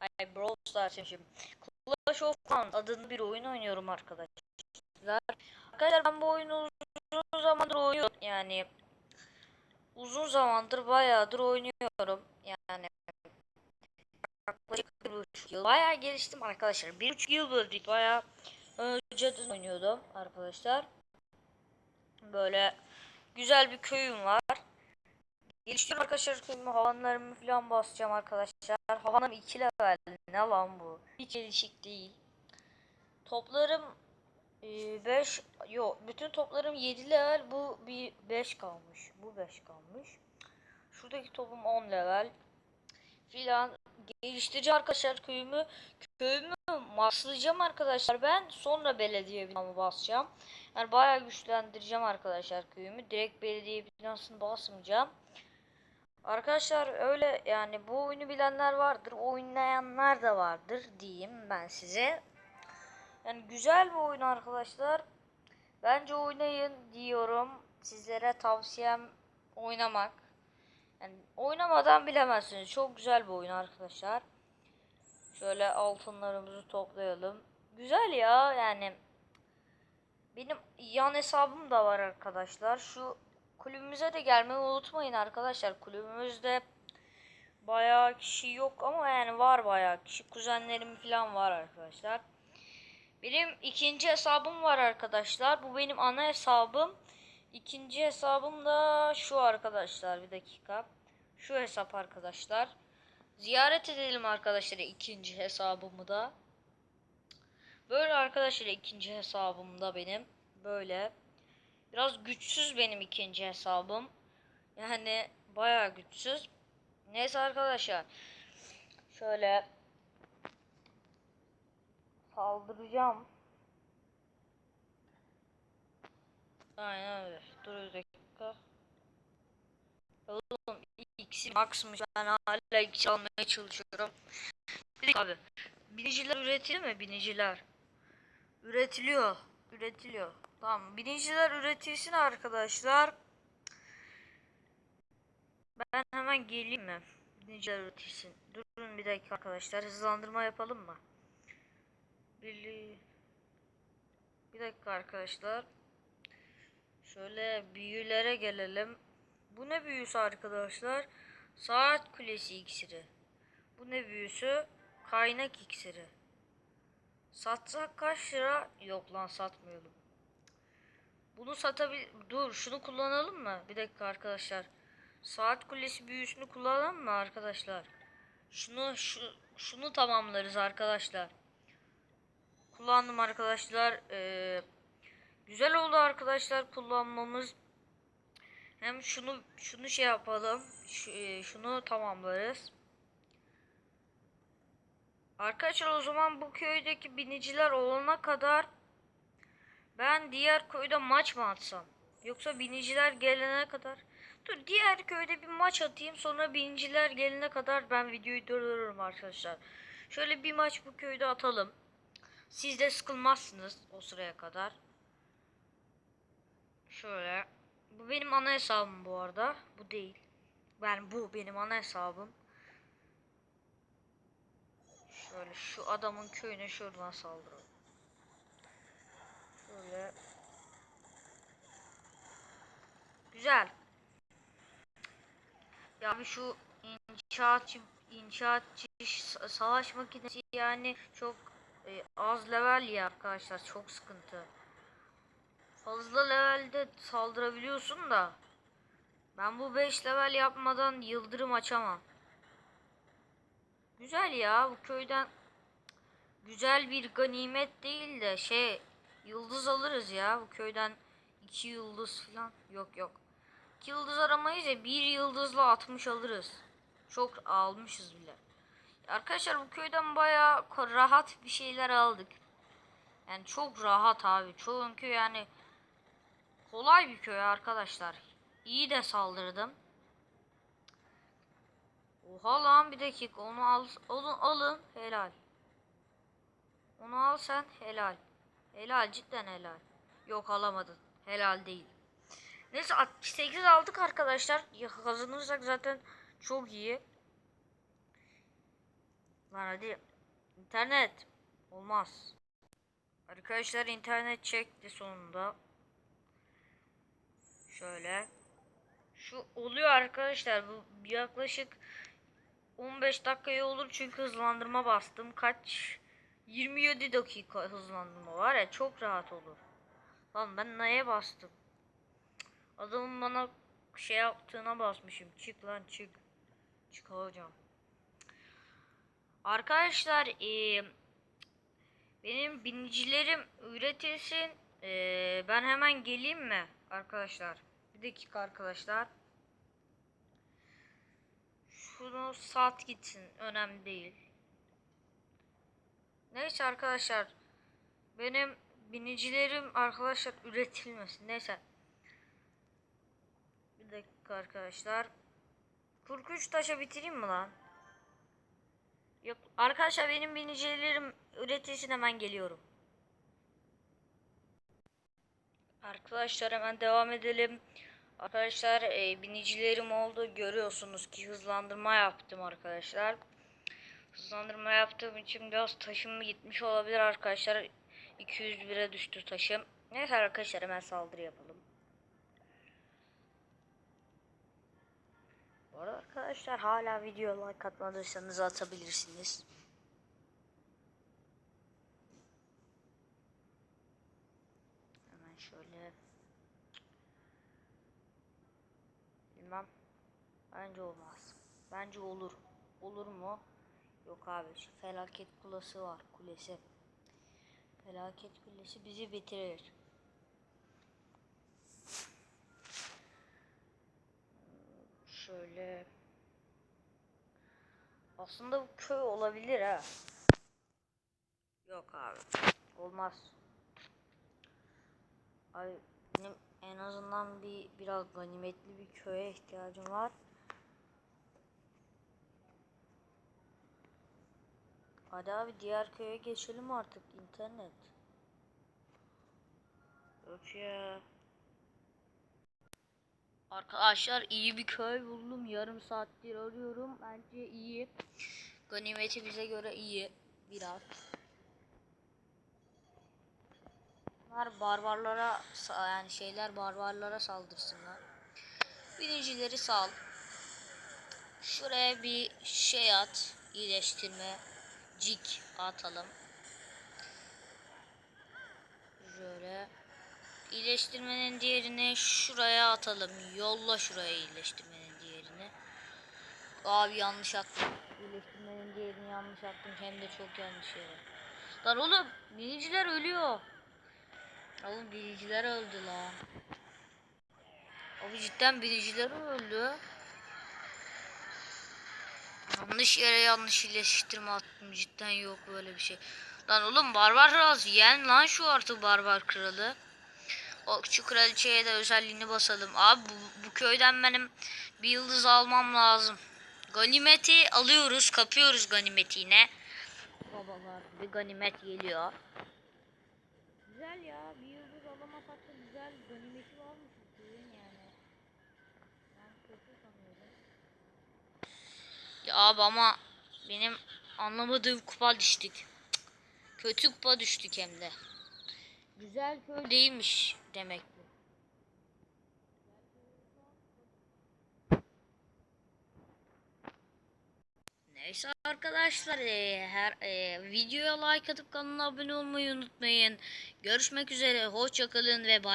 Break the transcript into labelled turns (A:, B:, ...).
A: Ay Brawl Stars demişim. Clash of Clans adında bir oyun oynuyorum arkadaşlar. Arkadaşlar ben bu oyunu uzun zamandır oynuyorum. Yani uzun zamandır bayağıdır oynuyorum. Yani yaklaşık bir buçuk yıl. Bayağı geliştim arkadaşlar. Bir buçuk yıl böyle bayağı önceden oynuyordum arkadaşlar. Böyle güzel bir köyüm var. Geliştiriyorum arkadaşlar köyümü havanlarımı falan basacağım arkadaşlar. Havanım 2 level. Ne lan bu? Hiç gelişik değil. Toplarım 5 yok bütün toplarım 7 level bu bir 5 kalmış. Bu 5 kalmış. Şuradaki topum 10 level. Filan geliştireceğim arkadaşlar köyümü. Köyümü maxlayacağım arkadaşlar ben. Sonra belediye binamı basacağım. Yani bayağı güçlendireceğim arkadaşlar köyümü. Direkt belediye binasını basmayacağım. Arkadaşlar öyle yani bu oyunu bilenler vardır. Oynayanlar da vardır diyeyim ben size. Yani güzel bir oyun arkadaşlar. Bence oynayın diyorum. Sizlere tavsiyem oynamak. Yani oynamadan bilemezsiniz. Çok güzel bir oyun arkadaşlar. Şöyle altınlarımızı toplayalım. Güzel ya yani. Benim yan hesabım da var arkadaşlar. Şu kulübümüze de gelmeyi unutmayın arkadaşlar. Kulübümüzde bayağı kişi yok ama yani var bayağı kişi. Kuzenlerim falan var arkadaşlar. Benim ikinci hesabım var arkadaşlar. Bu benim ana hesabım. İkinci hesabım da şu arkadaşlar. Bir dakika. Şu hesap arkadaşlar. Ziyaret edelim arkadaşlar ikinci hesabımı da. Böyle arkadaşlar ikinci hesabım da benim. Böyle. Biraz güçsüz benim ikinci hesabım. Yani bayağı güçsüz. Neyse arkadaşlar. Şöyle saldıracağım. Aynen öyle. Dur bir dakika. Oğlum X'i maxmış. Ben hala X almaya çalışıyorum. Abi. Biniciler üretiliyor mu? Biniciler. Üretiliyor. Üretiliyor. Tamam. Biniciler üretilsin arkadaşlar. Ben hemen geleyim mi? Biniciler üretilsin. Durun bir dakika arkadaşlar. Hızlandırma yapalım mı? Birliği. Bir dakika arkadaşlar. Şöyle büyülere gelelim. Bu ne büyüsü arkadaşlar? Saat kulesi iksiri. Bu ne büyüsü? Kaynak iksiri. Satsak kaç lira? Yok lan satmayalım. Bunu satabil... Dur şunu kullanalım mı? Bir dakika arkadaşlar. Saat kulesi büyüsünü kullanalım mı arkadaşlar? Şunu şu, şunu tamamlarız arkadaşlar. Kullandım arkadaşlar. Ee, güzel oldu arkadaşlar kullanmamız. Hem şunu şunu şey yapalım. Şu, e, şunu tamamlarız. Arkadaşlar o zaman bu köydeki biniciler olana kadar ben diğer köyde maç mı atsam? Yoksa biniciler gelene kadar Dur diğer köyde bir maç atayım sonra biniciler gelene kadar ben videoyu durdururum arkadaşlar. Şöyle bir maç bu köyde atalım. Siz de sıkılmazsınız o sıraya kadar. Şöyle. Bu benim ana hesabım bu arada. Bu değil. Ben bu benim ana hesabım. Şöyle şu adamın köyüne şuradan saldıralım. Şöyle. Güzel. Ya bir şu inşaatçı inşaatçı savaş makinesi yani çok e, az level ya arkadaşlar çok sıkıntı. Fazla levelde saldırabiliyorsun da ben bu 5 level yapmadan yıldırım açamam. Güzel ya bu köyden güzel bir ganimet değil de şey yıldız alırız ya bu köyden 2 yıldız falan yok yok. 2 yıldız aramayız ya bir yıldızla 60 alırız. Çok almışız bile. Arkadaşlar bu köyden bayağı rahat bir şeyler aldık. Yani çok rahat abi. Çünkü yani kolay bir köy arkadaşlar. İyi de saldırdım. Oha lan bir dakika onu al alın alın helal. Onu al sen helal. Helal cidden helal. Yok alamadın. Helal değil. Neyse 68 aldık arkadaşlar. Kazanırsak zaten çok iyi. Lan hadi. İnternet. Olmaz. Arkadaşlar internet çekti sonunda. Şöyle. Şu oluyor arkadaşlar. Bu yaklaşık 15 dakikaya olur çünkü hızlandırma bastım. Kaç? 27 dakika hızlandırma var ya çok rahat olur. Lan ben neye bastım? Adamın bana şey yaptığına basmışım. Çık lan çık. Çıkacağım. Arkadaşlar eee, benim binicilerim üretilsin. Eee, ben hemen geleyim mi arkadaşlar? Bir dakika arkadaşlar. Şunu sat gitsin. Önemli değil. Neyse arkadaşlar. Benim binicilerim arkadaşlar üretilmesin. Neyse. Bir dakika arkadaşlar. 43 taşa bitireyim mi lan? Yok arkadaşlar benim binicilerim üretilsin hemen geliyorum. Arkadaşlar hemen devam edelim. Arkadaşlar e, binicilerim oldu. Görüyorsunuz ki hızlandırma yaptım arkadaşlar. Hızlandırma yaptığım için biraz taşım gitmiş olabilir arkadaşlar. 201'e düştü taşım. Neyse arkadaşlar hemen saldırı yapalım. Bu arada arkadaşlar hala video like atmadıysanız atabilirsiniz. Hemen şöyle bilmem bence olmaz. Bence olur. Olur mu? Yok abi şu felaket kulesi var kulesi. Felaket kulesi bizi bitirir. Şöyle. Aslında bu köy olabilir ha. Yok abi. Olmaz. Abi benim en azından bir biraz ganimetli bir köye ihtiyacım var. Hadi abi diğer köye geçelim artık internet. Yok ya. Arkadaşlar iyi bir köy buldum. Yarım saattir arıyorum. Bence iyi. Ganimeti bize göre iyi. Biraz. Bunlar barbarlara yani şeyler barbarlara saldırsınlar. Binicileri sal. Şuraya bir şey at. iyileştirme. Cik atalım. Şöyle. İyileştirmenin diğerini şuraya atalım. Yolla şuraya iyileştirmenin diğerini. Abi yanlış attım. İyileştirmenin diğerini yanlış attım. Hem de çok yanlış yere. Lan oğlum biniciler ölüyor. Oğlum biniciler öldü lan. Abi cidden biniciler öldü. Yanlış yere yanlış iyileştirme attım. Cidden yok böyle bir şey. Lan oğlum barbar kral yen lan şu artık barbar kralı. O küçük kraliçeye de özelliğini basalım. Abi bu, bu köyden benim bir yıldız almam lazım. Ganimeti alıyoruz. Kapıyoruz ganimeti yine. Babalar bir ganimet geliyor. Güzel ya. Bir yıldız alamasak da güzel ganimeti varmış yani. Ben kötü sanıyorum. Ya abi ama benim anlamadığım kupa düştük. Kötü kupa düştük hem de. Güzel köy değilmiş demek bu. Neyse arkadaşlar eee, her eee, videoya like atıp kanala abone olmayı unutmayın. Görüşmek üzere. Hoşçakalın ve bay.